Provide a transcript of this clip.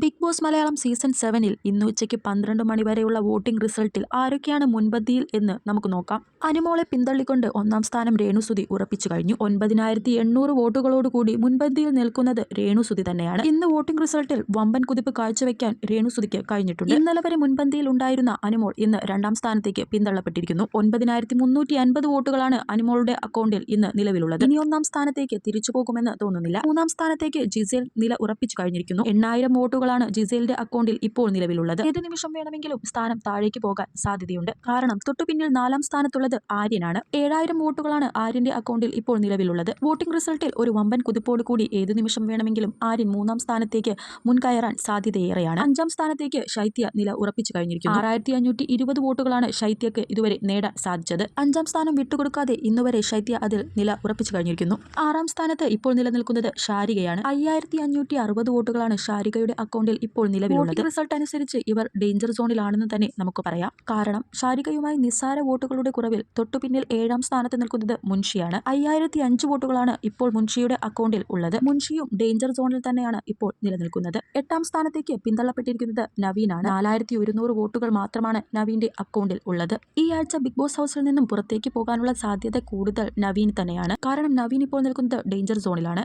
Big boss Malayalam season സെവനിൽ ഇന്ന് ഉച്ചയ്ക്ക് പന്ത്രണ്ട് മണി വരെയുള്ള വോട്ടിംഗ് റിസൾട്ടിൽ ആരൊക്കെയാണ് മുൻപന്തിയിൽ എന്ന് നമുക്ക് നോക്കാം. അനുമോളെ പിന്തള്ളിക്കൊണ്ട് ഒന്നാം സ്ഥാനം രേണുസുതി ഉറപ്പിച്ചു കഴിഞ്ഞു. ഒൻപതിനായിരത്തി എണ്ണൂറ് വോട്ടുകളോടുകൂടി മുൻപന്തിയിൽ നിൽക്കുന്നത് രേണുസുതി തന്നെയാണ്. ഇന്ന് വോട്ടിംഗ് റിസൾട്ടിൽ വമ്പൻ കുതിപ്പ് കാഴ്ചവെക്കാൻ രേണുസുതിക്ക് കഴിഞ്ഞിട്ടുണ്ട്. ഇന്നലെ വരെ മുൻപന്തിയിൽ ഉണ്ടായിരുന്ന അനുമോൾ ഇന്ന് രണ്ടാം സ്ഥാനത്തേക്ക് പിന്തള്ളപ്പെട്ടിരിക്കുന്നു. ഒൻപതിനായിരത്തി മുന്നൂറ്റി അൻപത് വോട്ടുകളാണ് അനുമോളുടെ അക്കൗണ്ടിൽ ഇന്ന് നിലവിലുള്ളത്. ഇനി ഒന്നാം സ്ഥാനത്തേക്ക് തിരിച്ചു പോകുമെന്ന് തോന്നുന്നില്ല. മൂന്നാം സ്ഥാനത്തേക്ക് ജിസേൽ നില ഉറപ്പിച്ചു കഴിഞ്ഞിരിക്കുന്നു. എണ്ണായിരം വോട്ടുകളാണ് ജിസേലിന്റെ അക്കൗണ്ടിൽ ഇപ്പോൾ നിലവിലുള്ളത്. ഏത് നിമിഷം വേണമെങ്കിലും സ്ഥാനം താഴേക്ക് പോകാൻ സാധ്യതയുണ്ട്. കാരണം തൊട്ടുപിന്നിൽ നാലാം സ്ഥാനത്തുള്ളത് ആര്യനാണ്. ഏഴായിരം വോട്ടുകളാണ് ആര്യന്റെ അക്കൗണ്ടിൽ ഇപ്പോൾ നിലവിലുള്ളത്. വോട്ടിംഗ് റിസൾട്ടിൽ ഒരു വമ്പൻ കുതിപ്പോട് കൂടി ഏത് നിമിഷം വേണമെങ്കിലും ആര്യൻ മൂന്നാം സ്ഥാനത്തേക്ക് മുൻകയറാൻ സാധ്യതയേറെയാണ്. അഞ്ചാം സ്ഥാനത്തേക്ക് ശൈത്യ നില ഉറപ്പിച്ചു കഴിഞ്ഞിരിക്കുന്നു. ആറായിരത്തി അഞ്ഞൂറ്റി ഇരുപത് വോട്ടുകളാണ് ശൈത്യക്ക് ഇതുവരെ നേടാൻ സാധിച്ചത്. അഞ്ചാം സ്ഥാനം വിട്ടുകൊടുക്കാതെ ഇന്നുവരെ ശൈത്യ അതിൽ നില ഉറപ്പിച്ചു കഴിഞ്ഞിരിക്കുന്നു. ആറാം സ്ഥാനത്ത് ഇപ്പോൾ നിലനിൽക്കുന്നത് ഷാരികയാണ് അയ്യായിരത്തി അഞ്ഞൂറ്റി അറുപത് വോട്ടുകളാണ് ഷാരികയുടെ അക്കൗണ്ടിൽ ഇപ്പോൾ നിലവിലുള്ളത്. റിസൾട്ട് അനുസരിച്ച് ഇവർ ഡേഞ്ചർ സോണിലാണെന്ന് തന്നെ നമുക്ക് പറയാം. കാരണം ശാരികയുമായി നിസ്സാര വോട്ടുകളുടെ കുറവിൽ തൊട്ടുപിന്നിൽ ഏഴാം സ്ഥാനത്ത് നിൽക്കുന്നത് മുൻഷിയാണ്. അയ്യായിരത്തി അഞ്ച് വോട്ടുകളാണ് ഇപ്പോൾ മുൻഷിയുടെ അക്കൗണ്ടിൽ ഉള്ളത്. മുൻഷിയും ഡേഞ്ചർ സോണിൽ തന്നെയാണ് ഇപ്പോൾ നിലനിൽക്കുന്നത്. എട്ടാം സ്ഥാനത്തേക്ക് പിന്തള്ളപ്പെട്ടിരിക്കുന്നത് നവീനാണ്. നാലായിരത്തി ഒരുന്നൂറ് വോട്ടുകൾ മാത്രമാണ് നവീന്റെ അക്കൗണ്ടിൽ ഉള്ളത്. ഈ ആഴ്ച ബിഗ് ബോസ് ഹൗസിൽ നിന്നും പുറത്തേക്ക് പോകാനുള്ള സാധ്യത കൂടുതൽ നവീൻ തന്നെയാണ്. കാരണം നവീൻ ഇപ്പോൾ നിൽക്കുന്നത് ഡേഞ്ചർ സോണിലാണ്.